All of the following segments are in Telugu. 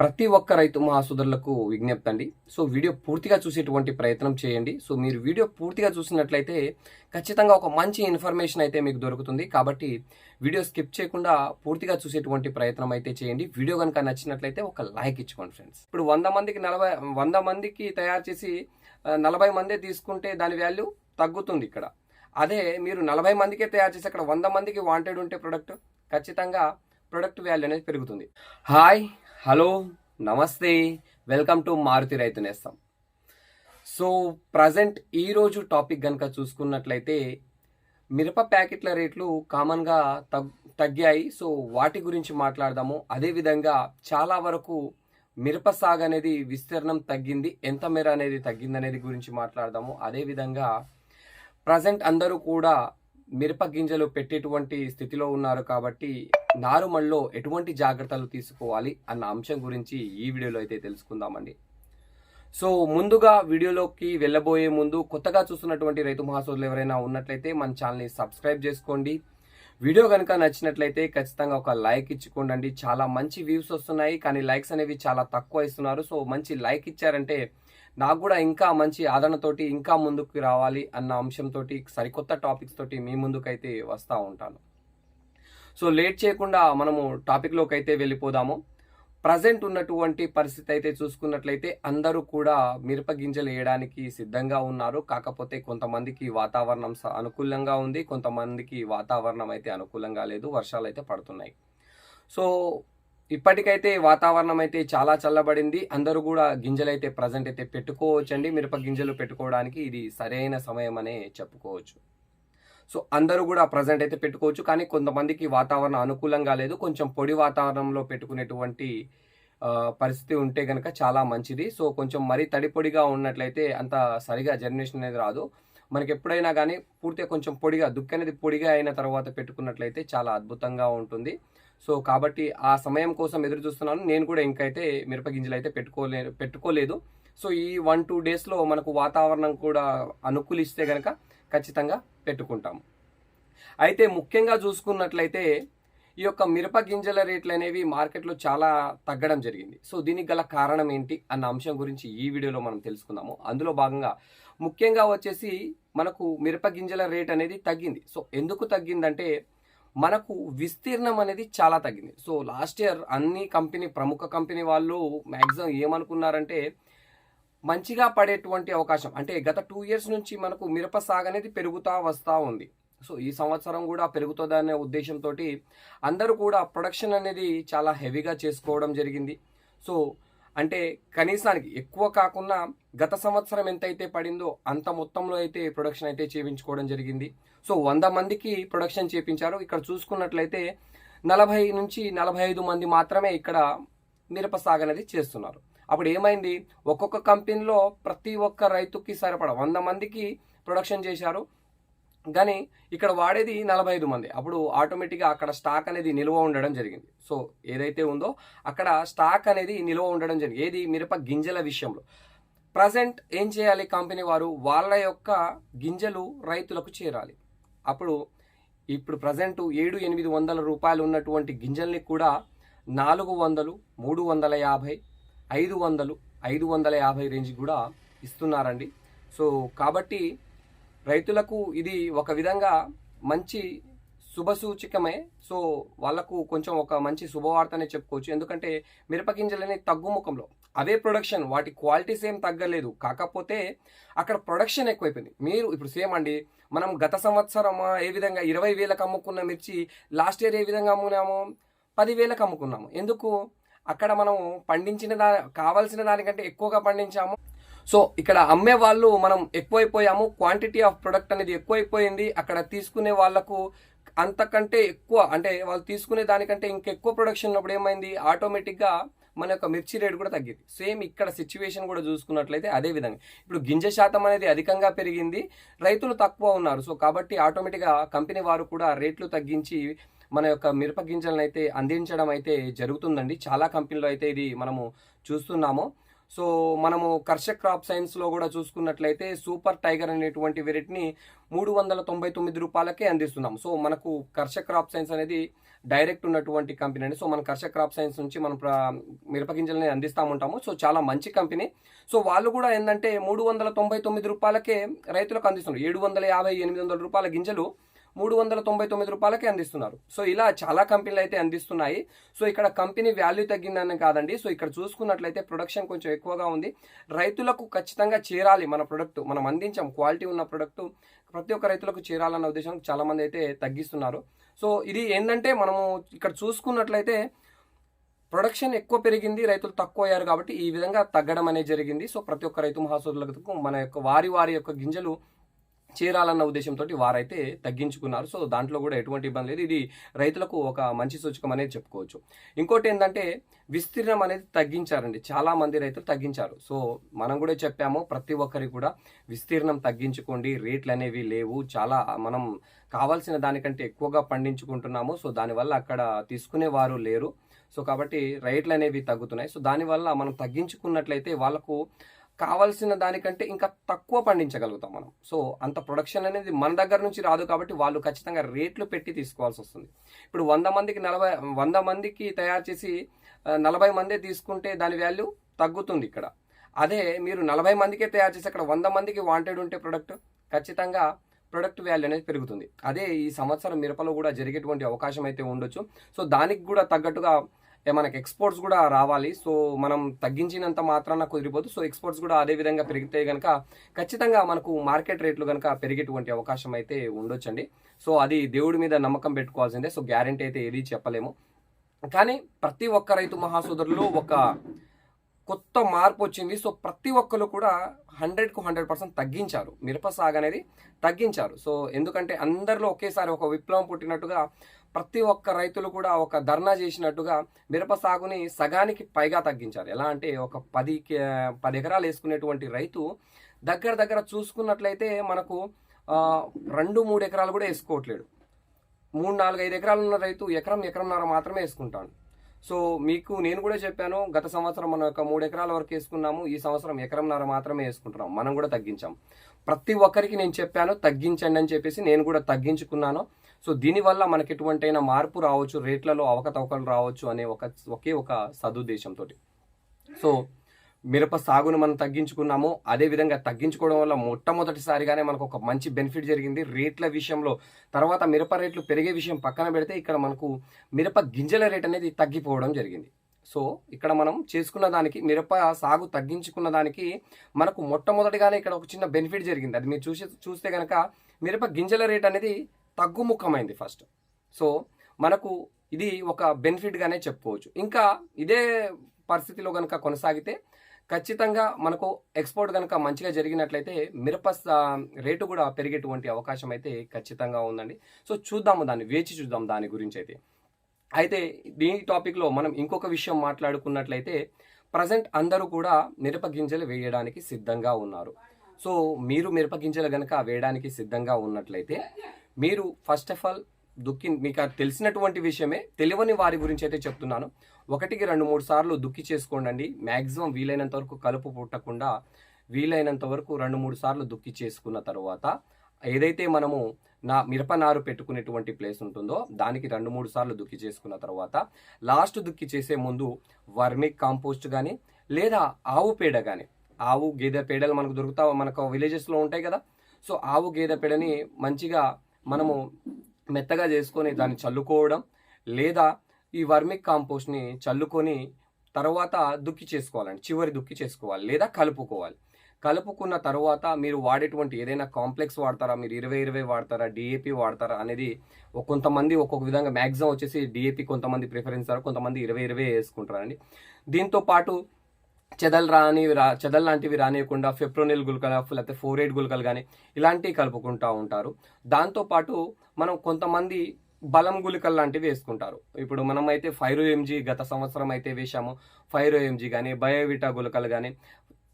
ప్రతి ఒక్క రైతు మహాసుదరులకు విజ్ఞప్తి అండి. సో వీడియో పూర్తిగా చూసేటువంటి ప్రయత్నం చేయండి. సో మీరు వీడియో పూర్తిగా చూసినట్లయితే ఖచ్చితంగా ఒక మంచి ఇన్ఫర్మేషన్ అయితే మీకు దొరుకుతుంది. కాబట్టి వీడియో స్కిప్ చేయకుండా పూర్తిగా చూసేటువంటి ప్రయత్నం అయితే చేయండి. వీడియో కనుక నచ్చినట్లయితే ఒక లైక్ ఇచ్చుకోండి ఫ్రెండ్స్. ఇప్పుడు వంద మందికి నలభై వంద మందికి తయారు చేసి నలభై మందే తీసుకుంటే దాని వాల్యూ తగ్గుతుంది ఇక్కడ. అదే మీరు నలభై మందికే తయారు చేసి అక్కడ వంద మందికి వాంటెడ్ ఉంటే ప్రొడక్ట్ ఖచ్చితంగా ప్రొడక్ట్ వాల్యూ అనేది పెరుగుతుంది. Hi! Hello namaste. Welcome to Maruti Raithu Nestham. So present ఈరోజు టాపిక్ కనుక చూసుకున్నట్లయితే మిరప ప్యాకెట్ల రేట్లు కామన్గా తగ్ తగ్గాయి. సో వాటి గురించి మాట్లాడదాము. అదేవిధంగా చాలా వరకు మిరప సాగు అనేది విస్తీర్ణం తగ్గింది. ఎంత మేర అనేది తగ్గింది అనేది గురించి మాట్లాడదాము. అదేవిధంగా ప్రజెంట్ అందరూ కూడా మిరప గింజలు పెట్టేటువంటి స్థితిలో ఉన్నారు కాబట్టి నారుమల్లో ఎటువంటి జాగ్రత్తలు తీసుకోవాలి అన్న అంశం గురించి ఈ వీడియోలో అయితే తెలుసుకుందామండి. సో ముందుగా వీడియోలోకి వెళ్ళబోయే ముందు కొత్తగా చూస్తున్నటువంటి రైతు మహాసోదరులు ఎవరైనా ఉన్నట్లయితే మన ఛానల్ని సబ్స్క్రైబ్ చేసుకోండి. వీడియో కనుక నచ్చినట్లయితే ఖచ్చితంగా ఒక లైక్ ఇచ్చుకోండి చాలా మంచి వ్యూస్ వస్తున్నాయి కానీ లైక్స్ అనేవి చాలా తక్కువ ఇస్తున్నారు. సో మంచి లైక్ ఇచ్చారంటే నాకు కూడా ఇంకా మంచి ఆదరణతోటి ఇంకా ముందుకు రావాలి అన్న అంశంతో సరికొత్త టాపిక్స్ తోటి మీ ముందుకైతే వస్తూ ఉంటాను. సో లేట్ చేయకుండా మనము టాపిక్లోకి అయితే వెళ్ళిపోదాము. ప్రజెంట్ ఉన్నటువంటి పరిస్థితి అయితే చూసుకున్నట్లయితే అందరూ కూడా మిరప గింజలు వేయడానికి సిద్ధంగా ఉన్నారు. కాకపోతే కొంతమందికి వాతావరణం స- అనుకూలంగా ఉంది కొంతమందికి వాతావరణం అయితే అనుకూలంగా లేదు వర్షాలు అయితే పడుతున్నాయి. సో ఇప్పటికైతే వాతావరణం అయితే చాలా చల్లబడింది. అందరూ కూడా గింజలు అయితే ప్రజెంట్ అయితే పెట్టుకోవచ్చండి. మిరప గింజలు పెట్టుకోవడానికి ఇది సరైన సమయం అనే చెప్పుకోవచ్చు. సో అందరూ కూడా ప్రజెంట్ అయితే పెట్టుకోవచ్చు. కానీ కొంతమందికి వాతావరణం అనుకూలంగా లేదు. కొంచెం పొడి వాతావరణంలో పెట్టుకునేటువంటి పరిస్థితి ఉంటే కనుక చాలా మంచిది. సో కొంచెం మరీ తడిపొడిగా ఉన్నట్లయితే అంత సరిగా జర్నేషన్ అనేది రాదు. మనకి ఎప్పుడైనా కానీ పూర్తిగా కొంచెం పొడిగా దుక్కి అనేది పొడిగా అయిన తర్వాత పెట్టుకున్నట్లయితే చాలా అద్భుతంగా ఉంటుంది. సో కాబట్టి ఆ సమయం కోసం ఎదురు చూస్తున్నాను. నేను కూడా ఇంకైతే మిరప గింజలు అయితే పెట్టుకోలే పెట్టుకోలేదు. సో ఈ వన్ టూ డేస్లో మనకు వాతావరణం కూడా అనుకూలిస్తే కనుక ఖచ్చితంగా పెట్టుకుంటాము. అయితే ముఖ్యంగా చూసుకున్నట్లయితే ఈ యొక్క మిరప గింజల రేట్లు అనేవి మార్కెట్లో చాలా తగ్గడం జరిగింది. సో దీనికి గల కారణం ఏంటి అన్న అంశం గురించి ఈ వీడియోలో మనం తెలుసుకుందాము. అందులో భాగంగా ముఖ్యంగా వచ్చేసి మనకు మిరప గింజల రేట్ అనేది తగ్గింది. సో ఎందుకు తగ్గిందంటే మనకు విస్తీర్ణం అనేది చాలా తగ్గింది. సో లాస్ట్ ఇయర్ అన్ని కంపెనీ ప్రముఖ కంపెనీ వాళ్ళు మ్యాక్సిమం ఏమనుకున్నారంటే మంచిగా పడేటువంటి అవకాశం. అంటే గత టూ ఇయర్స్ నుంచి మనకు మిరప సాగు అనేది పెరుగుతూ వస్తూ ఉంది. సో ఈ సంవత్సరం కూడా పెరుగుతుందనే ఉద్దేశంతో అందరూ కూడా ప్రొడక్షన్ అనేది చాలా హెవీగా చేసుకోవడం జరిగింది. సో అంటే కనీసానికి ఎక్కువ కాకుండా గత సంవత్సరం ఎంతైతే పడిందో అంత మొత్తంలో అయితే ప్రొడక్షన్ అయితే చేయించుకోవడం జరిగింది. సో వంద మందికి ప్రొడక్షన్ చేపించారు. ఇక్కడ చూసుకున్నట్లయితే నలభై నుంచి నలభై ఐదు మంది మాత్రమే ఇక్కడ మిరప సాగు అనేది చేస్తున్నారు. అప్పుడు ఏమైంది? ఒక్కొక్క కంపెనీలో ప్రతి ఒక్క రైతుకి సరిపడా వంద మందికి ప్రొడక్షన్ చేశారు. కానీ ఇక్కడ వాడేది నలభై ఐదు మంది. అప్పుడు ఆటోమేటిక్గా అక్కడ స్టాక్ అనేది నిల్వ ఉండడం జరిగింది. సో ఏదైతే ఉందో అక్కడ స్టాక్ అనేది నిల్వ ఉండడం జరిగింది. ఏది? మిరప గింజల విషయంలో. ప్రజెంట్ ఏం చేయాలి కంపెనీ వారు? వాళ్ళ యొక్క గింజలు రైతులకు చేరాలి. అప్పుడు ఇప్పుడు ప్రజెంట్ ఏడు ఎనిమిది వందల రూపాయలు ఉన్నటువంటి గింజల్ని కూడా నాలుగు వందలు మూడు వందల యాభై ఐదు వందలు ఐదు వందల యాభై రేంజ్ కూడా ఇస్తున్నారండి. సో కాబట్టి రైతులకు ఇది ఒక విధంగా మంచి శుభసూచకమే సో వాళ్ళకు కొంచెం ఒక మంచి శుభవార్తనే చెప్పుకోవచ్చు. ఎందుకంటే మిరపగింజలని తగ్గుముఖంలో అవే ప్రొడక్షన్ వాటి క్వాలిటీస్ ఏం తగ్గలేదు. కాకపోతే అక్కడ ప్రొడక్షన్ ఎక్కువైపోయింది. మీరు ఇప్పుడు సేమ్ అండి మనం గత సంవత్సరం ఏ విధంగా ఇరవై వేలకు అమ్ముకున్న మిర్చి లాస్ట్ ఇయర్ ఏ విధంగా అమ్ముకున్నాము పదివేలకు అమ్ముకున్నాము. ఎందుకు? అక్కడ మనం పండించిన దా కావాల్సిన దానికంటే ఎక్కువగా పండించాము. సో ఇక్కడ అమ్మే వాళ్ళు మనం ఎక్కువైపోయాము. క్వాంటిటీ ఆఫ్ ప్రొడక్ట్ అనేది ఎక్కువైపోయింది. అక్కడ తీసుకునే వాళ్ళకు అంతకంటే ఎక్కువ అంటే వాళ్ళు తీసుకునే దానికంటే ఇంకెక్కువ ప్రొడక్షన్ ఉన్నప్పుడు ఏమైంది? ఆటోమేటిక్గా మన యొక్క మిర్చి రేటు కూడా తగ్గింది. సేమ్ ఇక్కడ సిచ్యువేషన్ కూడా చూసుకున్నట్లయితే అదే విధంగా. ఇప్పుడు గింజ శాతం అనేది అధికంగా పెరిగింది. రైతులు తక్కువ ఉన్నారు. సో కాబట్టి ఆటోమేటిక్గా కంపెనీ వారు కూడా రేట్లు తగ్గించి మన యొక్క మిరప గింజలను అయితే అందించడం అయితే జరుగుతుందండి. చాలా కంపెనీలో అయితే ఇది మనము చూస్తున్నాము. సో మనము కర్షక్ క్రాప్ సైన్స్లో కూడా చూసుకున్నట్లయితే సూపర్ టైగర్ అనేటువంటి వెరైటీని మూడు వందల తొంభై తొమ్మిది రూపాయలకే అందిస్తున్నాం. సో మనకు కర్షక్ క్రాప్ సైన్స్ అనేది డైరెక్ట్ ఉన్నటువంటి కంపెనీ అండి. సో మన కర్షక్ క్రాప్ సైన్స్ నుంచి మనం మిరపగింజలని అందిస్తూ ఉంటాము. సో చాలా మంచి కంపెనీ. సో వాళ్ళు కూడా ఏంటంటే మూడు వందల తొంభై తొమ్మిది రూపాయలకే రైతులకు అందిస్తున్నారు. ఏడు వందల యాభై ఎనిమిది వందల రూపాయల గింజలు మూడు వందల తొంభై తొమ్మిది రూపాయలకే అందిస్తున్నారు. సో ఇలా చాలా కంపెనీలు అయితే అందిస్తున్నాయి. సో ఇక్కడ కంపెనీ వాల్యూ తగ్గిందని కాదండి. సో ఇక్కడ చూసుకున్నట్లయితే ప్రొడక్షన్ కొంచెం ఎక్కువగా ఉంది. రైతులకు ఖచ్చితంగా చేరాలి మన ప్రొడక్ట్. మనం అందించాం క్వాలిటీ ఉన్న ప్రొడక్ట్. ప్రతి ఒక్క రైతులకు చేరాలన్న ఉద్దేశం చాలా మంది అయితే తగ్గిస్తున్నారు. సో ఇది ఏంటంటే మనము ఇక్కడ చూసుకున్నట్లయితే ప్రొడక్షన్ ఎక్కువ పెరిగింది రైతులు తక్కువ అయ్యారు కాబట్టి ఈ విధంగా తగ్గడం అనేది జరిగింది. సో ప్రతి ఒక్క రైతు మహాసోదరులకు మన యొక్క వారి వారి యొక్క గింజలు చేరాలన్న ఉద్దేశంతో వారైతే తగ్గించుకున్నారు. సో దాంట్లో కూడా ఎటువంటి ఇబ్బంది లేదు. ఇది రైతులకు ఒక మంచి సూచకం అనేది చెప్పుకోవచ్చు. ఇంకోటి ఏంటంటే విస్తీర్ణం అనేది తగ్గించారండి. చాలా మంది రైతులు తగ్గించారు. సో మనం కూడా చెప్పాము ప్రతి ఒక్కరికి కూడా విస్తీర్ణం తగ్గించుకోండి. రేట్లు అనేవి లేవు. చాలా మనం కావాల్సిన దానికంటే ఎక్కువగా పండించుకుంటున్నాము. సో దానివల్ల అక్కడ తీసుకునే వారు లేరు. సో కాబట్టి రేట్లు అనేవి తగ్గుతున్నాయి. సో దానివల్ల మనం తగ్గించుకున్నట్లయితే వాళ్ళకు కావాల్సిన దానికంటే ఇంకా తక్కువ పండించగలుగుతాం మనం. సో అంత ప్రొడక్షన్ అనేది మన దగ్గర నుంచి రాదు కాబట్టి వాళ్ళు ఖచ్చితంగా రేట్లు పెట్టి తీసుకోవాల్సి వస్తుంది. ఇప్పుడు వంద మందికి నలభై వంద మందికి తయారు చేసి నలభై మందే తీసుకుంటే దాని వాల్యూ తగ్గుతుంది ఇక్కడ. అదే మీరు నలభై మందికే తయారు చేసి అక్కడ వంద మందికి వాంటెడ్ ఉంటే ప్రొడక్ట్ ఖచ్చితంగా ప్రొడక్ట్ వాల్యూ అనేది పెరుగుతుంది. అదే ఈ సంవత్సరం మిరపలో కూడా జరిగేటువంటి అవకాశం అయితే ఉండొచ్చు. సో దానికి కూడా తగ్గట్టుగా మనకి ఎక్స్పోర్ట్స్ కూడా రావాలి. సో మనం తగ్గించినంత మాత్రాన కుదిరిపోదు. సో ఎక్స్పోర్ట్స్ కూడా అదే విధంగా పెరిగితే కనుక ఖచ్చితంగా మనకు మార్కెట్ రేట్లు కనుక పెరిగేటువంటి అవకాశం అయితే ఉండొచ్చండి. సో అది దేవుడి మీద నమ్మకం పెట్టుకోవాల్సిందే. సో గ్యారంటీ అయితే ఏది చెప్పలేము. కానీ ప్రతి ఒక్క రైతు మహాసోదరులు ఒక కొత్త మార్పు వచ్చింది. సో ప్రతి ఒక్కరు కూడా హండ్రెడ్కు హండ్రెడ్ పర్సెంట్ తగ్గించారు. మిరప సాగు అనేది తగ్గించారు. సో ఎందుకంటే అందరిలో ఒకేసారి ఒక విప్లవం పుట్టినట్టుగా ప్రతి ఒక్క రైతులు కూడా ఒక ధర్నా చేసినట్టుగా మిరప సాగుని సగానికి పైగా తగ్గించారు. ఎలా అంటే ఒక పది కే- పది ఎకరాలు వేసుకునేటువంటి రైతు దగ్గర దగ్గర చూసుకున్నట్లయితే మనకు రెండు మూడు ఎకరాలు కూడా వేసుకోవట్లేడు. మూడు నాలుగు ఐదు ఎకరాలు ఉన్న రైతు ఎకరం ఎకరంన్నర మాత్రమే వేసుకుంటాను సో మీకు నేను కూడా చెప్పాను గత సంవత్సరం మనం ఒక మూడు ఎకరాల వరకు వేసుకున్నాము ఈ సంవత్సరం ఎకరంన్నర మాత్రమే వేసుకుంటున్నాం మనం కూడా తగ్గించాం. ప్రతి ఒక్కరికి నేను చెప్పాను తగ్గించండి అని చెప్పేసి నేను కూడా తగ్గించుకున్నాను. సో దీనివల్ల మనకి ఎటువంటి అయినా మార్పు రావచ్చు రేట్లలో అవకతవకలు రావచ్చు అనే ఒక ఒకే ఒక సదుద్దేశంతో సో మిరప సాగును మనం తగ్గించుకున్నాము అదే విధంగా తగ్గించుకోవడం వల్ల మొట్టమొదటిసారిగానే మనకు ఒక మంచి బెనిఫిట్ జరిగింది. రేట్ల విషయంలో తర్వాత మిరప రేట్లు పెరిగే విషయం పక్కన పెడితే ఇక్కడ మనకు మిరప గింజల రేట్ అనేది తగ్గిపోవడం జరిగింది. సో ఇక్కడ మనం చేసుకున్న దానికి మిరప సాగు తగ్గించుకున్న దానికి మనకు మొట్టమొదటిగానే ఇక్కడ ఒక చిన్న బెనిఫిట్ జరిగింది. అది మీరు చూసి చూస్తే కనుక మిరప గింజల రేట్ అనేది తగ్గుముఖమైంది ఫస్ట్ సో మనకు ఇది ఒక బెనిఫిట్గానే చెప్పుకోవచ్చు. ఇంకా ఇదే పరిస్థితిలో కనుక కొనసాగితే ఖచ్చితంగా మనకు ఎక్స్పోర్ట్ కనుక మంచిగా జరిగినట్లయితే మిరప రేటు కూడా పెరిగేటువంటి అవకాశం అయితే ఖచ్చితంగా ఉందండి. సో చూద్దాము దాన్ని వేచి చూద్దాం దాని గురించి అయితే. అయితే దీని టాపిక్లో మనం ఇంకొక విషయం మాట్లాడుకున్నట్లయితే ప్రజెంట్ అందరూ కూడా మిరప గింజలు వేయడానికి సిద్ధంగా ఉన్నారు. సో మీరు మిరప గింజలు కనుక వేయడానికి సిద్ధంగా ఉన్నట్లయితే మీరు ఫస్ట్ ఆఫ్ ఆల్ దుక్కి మీకు అది తెలిసినటువంటి విషయమే తెలియని వారి గురించి అయితే చెప్తున్నాను. ఒకటికి రెండు మూడు సార్లు దుక్కి చేసుకోండి మ్యాక్సిమం వీలైనంత వరకు కలుపు పుట్టకుండా వీలైనంత వరకు రెండు మూడు సార్లు దుక్కి చేసుకున్న తర్వాత ఏదైతే మనము నా మిరప నారు పెట్టుకునేటువంటి ప్లేస్ ఉంటుందో దానికి రెండు మూడు సార్లు దుక్కి చేసుకున్న తర్వాత లాస్ట్ దుక్కి చేసే ముందు వర్మిక్ కాంపోస్ట్ కానీ లేదా ఆవు పేడ కానీ ఆవు గేదె పేడలు మనకు దొరుకుతా మనకు విలేజెస్లో ఉంటాయి కదా. సో ఆవు గేదె పేడని మంచిగా మనము మెత్తగా చేసుకొని దాన్ని చల్లుకోవడం లేదా ఈ వర్మిక్ కాంపోస్ట్ని చల్లుకొని తర్వాత దుక్కి చేసుకోవాలండి. చివరి దుక్కి చేసుకోవాలి లేదా కలుపుకోవాలి. కలుపుకున్న తర్వాత మీరు వాడేటువంటి ఏదైనా కాంప్లెక్స్ వాడతారా? మీరు ఇరవై ఇరవై వాడతారా? డిఏపి వాడతారా? అనేది ఒక- కొంతమంది ఒక్కొక్క విధంగా మ్యాక్సిమం వచ్చేసి డిఏపి కొంతమంది ప్రిఫరెన్స్ ఇస్తారు కొంతమంది ఇరవై ఇరవై వేసుకుంటారండి. దీంతో పాటు చెదలు రాని రా చెదలు లాంటివి రానియకుండా ఫెప్రోనిల్ గుల్కలు లేకపోతే ఫోర్ ఎయిట్ గుల్కలు కానీ ఇలాంటివి కలుపుకుంటూ ఉంటారు. దాంతోపాటు మనం కొంతమంది బలం గుళికలు లాంటివి వేసుకుంటారు. ఇప్పుడు మనం అయితే ఫైవ్ ఎంజీ గత సంవత్సరం అయితే వేశాము. ఫైరో ఎంజీ కానీ బయోవిటా గుళికలు కానీ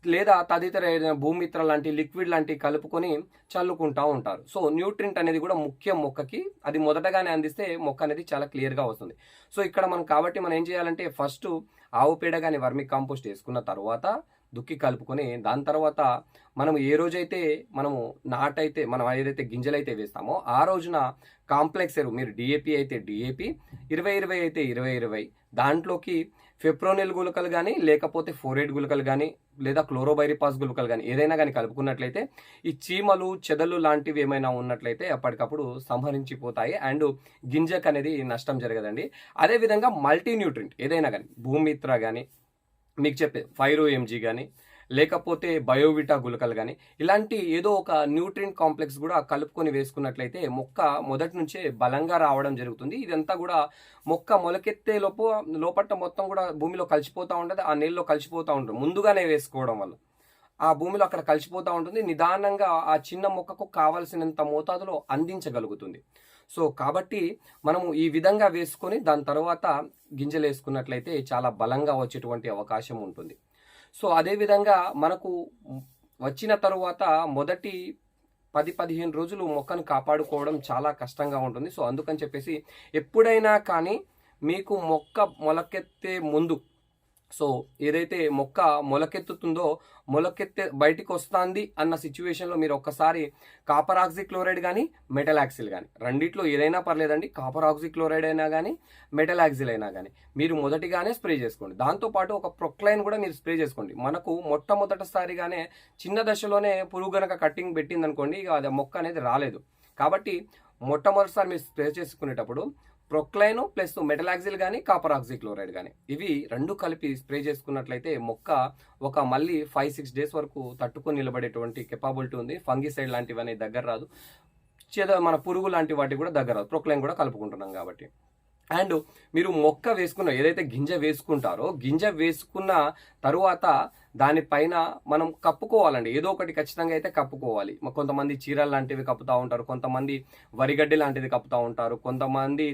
లేదా తదితర ఏదైనా భూమిత్ర లాంటి లిక్విడ్ లాంటివి కలుపుకొని చల్లుకుంటా ఉంటారు. సో న్యూట్రింట్ అనేది కూడా ముఖ్యం మొక్కకి. అది మొదటగానే అందిస్తే మొక్క అనేది చాలా క్లియర్గా వస్తుంది. సో ఇక్కడ మనం కాబట్టి మనం ఏం చేయాలంటే ఫస్ట్ ఆవు పేడ కానీ వర్మి కాంపోస్ట్ వేసుకున్న తర్వాత దుక్కి కలుపుకొని దాని తర్వాత మనం ఏ రోజైతే మనము నాటైతే మనం ఏదైతే గింజలైతే వేస్తామో ఆ రోజున కాంప్లెక్స్ ఎరువు మీరు డిఏపి అయితే డిఏపి ఇరవై ఇరవై అయితే ఇరవై ఇరవై దాంట్లోకి ఫెప్రోనిల్ గుళికలు కానీ లేకపోతే ఫోరేట్ గుళికలు కానీ లేదా క్లోరోబైరిపాస్ గుళికలు కానీ ఏదైనా కానీ కలుపుకున్నట్లయితే ఈ చీమలు చెదలు లాంటివి ఏమైనా ఉన్నట్లయితే అప్పటికప్పుడు సంహరించిపోతాయి. అండ్ గింజకు అనేది నష్టం జరగదండి. అదేవిధంగా మల్టీ న్యూట్రింట్ ఏదైనా కానీ భూమిత్ర కానీ మీకు చెప్పే ఫైరో ఎంజీ కానీ లేకపోతే బయోవిటా గుళికలు కానీ ఇలాంటి ఏదో ఒక న్యూట్రియంట్ కాంప్లెక్స్ కూడా కలుపుకొని వేసుకున్నట్లయితే మొక్క మొదటి నుంచే బలంగా రావడం జరుగుతుంది. ఇదంతా కూడా మొక్క మొలకెత్తే లోపు లోపట్ట మొత్తం కూడా భూమిలో కలిసిపోతూ ఉంటుంది ఆ నీళ్ళలో కలిసిపోతూ ఉంటుంది. ముందుగానే వేసుకోవడం వల్ల ఆ భూమిలో అక్కడ కలిసిపోతూ ఉంటుంది. నిదానంగా ఆ చిన్న మొక్కకు కావలసినంత మోతాదులో అందించగలుగుతుంది. సో కాబట్టి మనము ఈ విధంగా వేసుకొని దాని తర్వాత గింజలు వేసుకున్నట్లయితే చాలా బలంగా వచ్చేటువంటి అవకాశం ఉంటుంది. సో అదేవిధంగా మనకు వచ్చిన తరువాత మొదటి పది పదిహేను రోజులు మొక్కను కాపాడుకోవడం చాలా కష్టంగా ఉంటుంది. సో అందుకని చెప్పేసి ఎప్పుడైనా కానీ మీకు మొక్క మొలకెత్తే ముందు సో ఏదైతే మొక్క మొలకెత్తుతుందో మొలకెత్తే బయటికి వస్తుంది అన్న సిచ్యువేషన్లో మీరు ఒక్కసారి కాపర్ ఆక్సిక్లోరైడ్ కానీ మెటల్ ఆక్సిల్ కానీ రెండిట్లో ఏదైనా పర్లేదండి. కాపర్ ఆక్సిక్లోరైడ్ అయినా కానీ మెటల్ ఆక్సిల్ అయినా కానీ మీరు మొదటిగానే స్ప్రే చేసుకోండి. దాంతోపాటు ఒక ప్రొక్లైన్ కూడా మీరు స్ప్రే చేసుకోండి. మనకు మొట్టమొదటిసారిగానే చిన్న దశలోనే పురుగు గనక కట్టింగ్ పెట్టింది అనుకోండి ఇక అది మొక్క అనేది రాలేదు. కాబట్టి మొట్టమొదటిసారి మీరు స్ప్రే చేసుకునేటప్పుడు ప్రొక్లైన్ ప్లస్ మెటలాక్సిల్ కానీ కాపర్ ఆక్సిక్లోరైడ్ కానీ ఇవి రెండు కలిపి స్ప్రే చేసుకున్నట్లయితే మొక్క ఒక మళ్ళీ ఫైవ్ సిక్స్ డేస్ వరకు తట్టుకొని నిలబడేటువంటి కెపాబిలిటీ ఉంది. ఫంగిసైడ్ లాంటివి అనేది దగ్గర రాదు. చేద మన పురుగు లాంటి వాటికి కూడా దగ్గర రాదు. ప్రొక్లైన్ కూడా కలుపుకుంటున్నాం కాబట్టి. అండ్ మీరు మొక్క వేసుకున్న ఏదైతే గింజ వేసుకుంటారో గింజ వేసుకున్న తరువాత దానిపైన మనం కప్పుకోవాలండి. ఏదో ఒకటి ఖచ్చితంగా అయితే కప్పుకోవాలి. కొంతమంది చీరలు లాంటివి కప్పుతూ ఉంటారు. కొంతమంది వరిగడ్డి లాంటిది కప్పుతూ ఉంటారు. కొంతమంది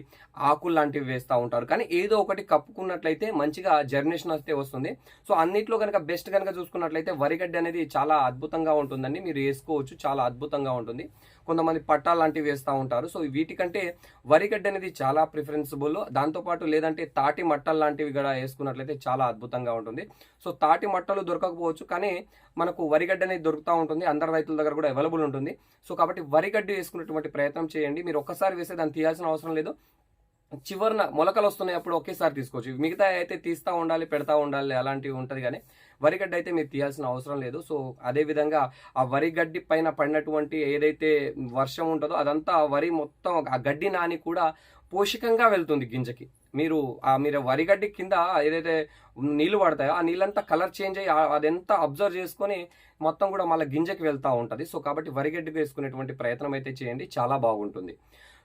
ఆకులు లాంటివి వేస్తూ ఉంటారు. కానీ ఏదో ఒకటి కప్పుకున్నట్లయితే మంచిగా జర్నేషన్ వస్తే వస్తుంది. సో అన్నిట్లో కనుక బెస్ట్ కనుక చూసుకున్నట్లయితే వరిగడ్డి అనేది చాలా అద్భుతంగా ఉంటుందండి. మీరు వేసుకోవచ్చు. చాలా అద్భుతంగా ఉంటుంది. కొంతమంది పట్టాలు లాంటివి వేస్తూ ఉంటారు. సో వీటికంటే వరిగడ్డి అనేది చాలా ప్రిఫరెన్సిబుల్ దాంతోపాటు లేదంటే తాటి మట్టలు లాంటివి కూడా వేసుకున్నట్లయితే చాలా అద్భుతంగా ఉంటుంది. సో తాటి మట్టలు దొరకకపోవచ్చు కానీ మనకు వరిగడ్డ అనేది దొరుకుతూ ఉంటుంది అందరి రైతుల దగ్గర కూడా అవైలబుల్ ఉంటుంది. సో కాబట్టి వరిగడ్డ వేసుకున్నటువంటి ప్రయత్నం చేయండి. మీరు ఒక్కసారి వేస్తే దాన్ని తీయాల్సిన అవసరం లేదు. చివరిన మొలకలు వస్తున్నాయి అప్పుడు ఒకేసారి తీసుకోవచ్చు. మిగతా అయితే తీస్తూ ఉండాలి పెడతా ఉండాలి అలాంటివి ఉంటుంది కానీ వరిగడ్డ అయితే మీరు తీయాల్సిన అవసరం లేదు. సో అదే విధంగా ఆ వరిగడ్డి పైన పడినటువంటి ఏదైతే వర్షం ఉంటుందో అదంతా వరి మొత్తం ఆ గడ్డి నాని కూడా పోషకంగా వెళ్తుంది గింజకి. మీరు ఆ మీరు వరిగడ్డి కింద ఏదైతే నీళ్ళు పడతాయో ఆ నీళ్ళంతా కలర్ చేంజ్ అయ్యి అదంతా అబ్జర్వ్ చేసుకొని మొత్తం కూడా మళ్ళీ గింజకి వెళ్తూ ఉంటుంది. సో కాబట్టి వరిగడ్డి వేసుకునేటువంటి ప్రయత్నం అయితే చేయండి. చాలా బాగుంటుంది.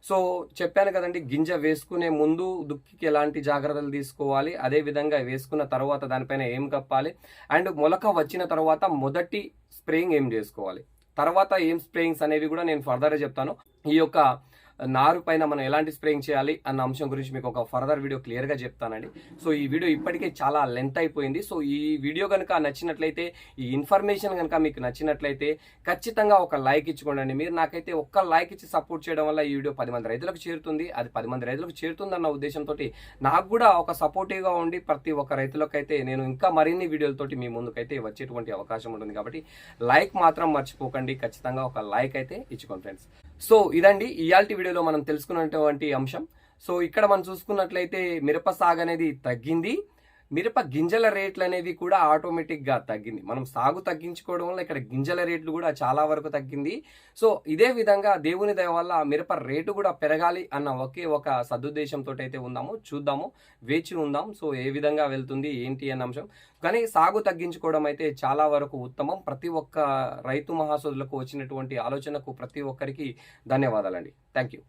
సో చెప్పాను కదండి గింజ వేసుకునే ముందు దుక్కికి ఎలాంటి జాగ్రత్తలు తీసుకోవాలి? అదే విధంగా వేసుకున్న తర్వాత దానిపైన ఏం కప్పాలి? అండ్ మొలక వచ్చిన తర్వాత మొదటి స్ప్రేయింగ్ ఏం చేసుకోవాలి? తర్వాత ఏం స్ప్రేయింగ్స్ అనేవి కూడా నేను ఫర్దర్గా చెప్తాను. ఈ యొక్క నారు పైన మనం ఎలాంటి స్ప్రేయింగ్ చేయాలి అన్న అంశం గురించి మీకు ఒక ఫర్దర్ వీడియో క్లియర్గా చెప్తానండి. సో ఈ వీడియో ఇప్పటికే చాలా లెంత్ అయిపోయింది. సో ఈ వీడియో కనుక నచ్చినట్లయితే ఈ ఇన్ఫర్మేషన్ కనుక మీకు నచ్చినట్లయితే ఖచ్చితంగా ఒక లైక్ ఇచ్చుకోండి. మీరు నాకైతే ఒక్క లైక్ ఇచ్చి సపోర్ట్ చేయడం వల్ల ఈ వీడియో పది మంది రైతులకు చేరుతుంది. అది పది మంది రైతులకు చేరుతుందన్న ఉద్దేశంతో నాకు కూడా ఒక సపోర్టివ్గా ఉండి ప్రతి ఒక్క రైతులకైతే నేను ఇంకా మరిన్ని వీడియోలతోటి మీ ముందుకైతే వచ్చేటువంటి అవకాశం ఉంటుంది. కాబట్టి లైక్ మాత్రం మర్చిపోకండి. ఖచ్చితంగా ఒక లైక్ అయితే ఇచ్చుకోండి ఫ్రెండ్స్ సో ఇదండి ఇయాల్టి వీడియోలో మనం తెలుసుకున్నటువంటి అంశం. సో ఇక్కడ మనం చూసుకున్నట్లయితే మిరప సాగు అనేది తగ్గింది. మిరప గింజల రేట్లు అనేవి కూడా ఆటోమేటిక్గా తగ్గింది. మనం సాగు తగ్గించుకోవడం వల్ల ఇక్కడ గింజల రేట్లు కూడా చాలా వరకు తగ్గింది. సో ఇదే విధంగా దేవుని దయ వల్ల మిరప రేటు కూడా పెరగాలి అన్న ఒకే ఒక సదుద్దేశంతో అయితే ఉందాము. చూద్దాము. వేచి ఉందాం. సో ఏ విధంగా వెళ్తుంది? ఏంటి అన్న అంశం. కానీ సాగు తగ్గించుకోవడం అయితే చాలా వరకు ఉత్తమం. ప్రతి ఒక్క రైతు మహాసులకు వచ్చినటువంటి ఆలోచనకు ప్రతి ఒక్కరికి ధన్యవాదాలండి. Thank you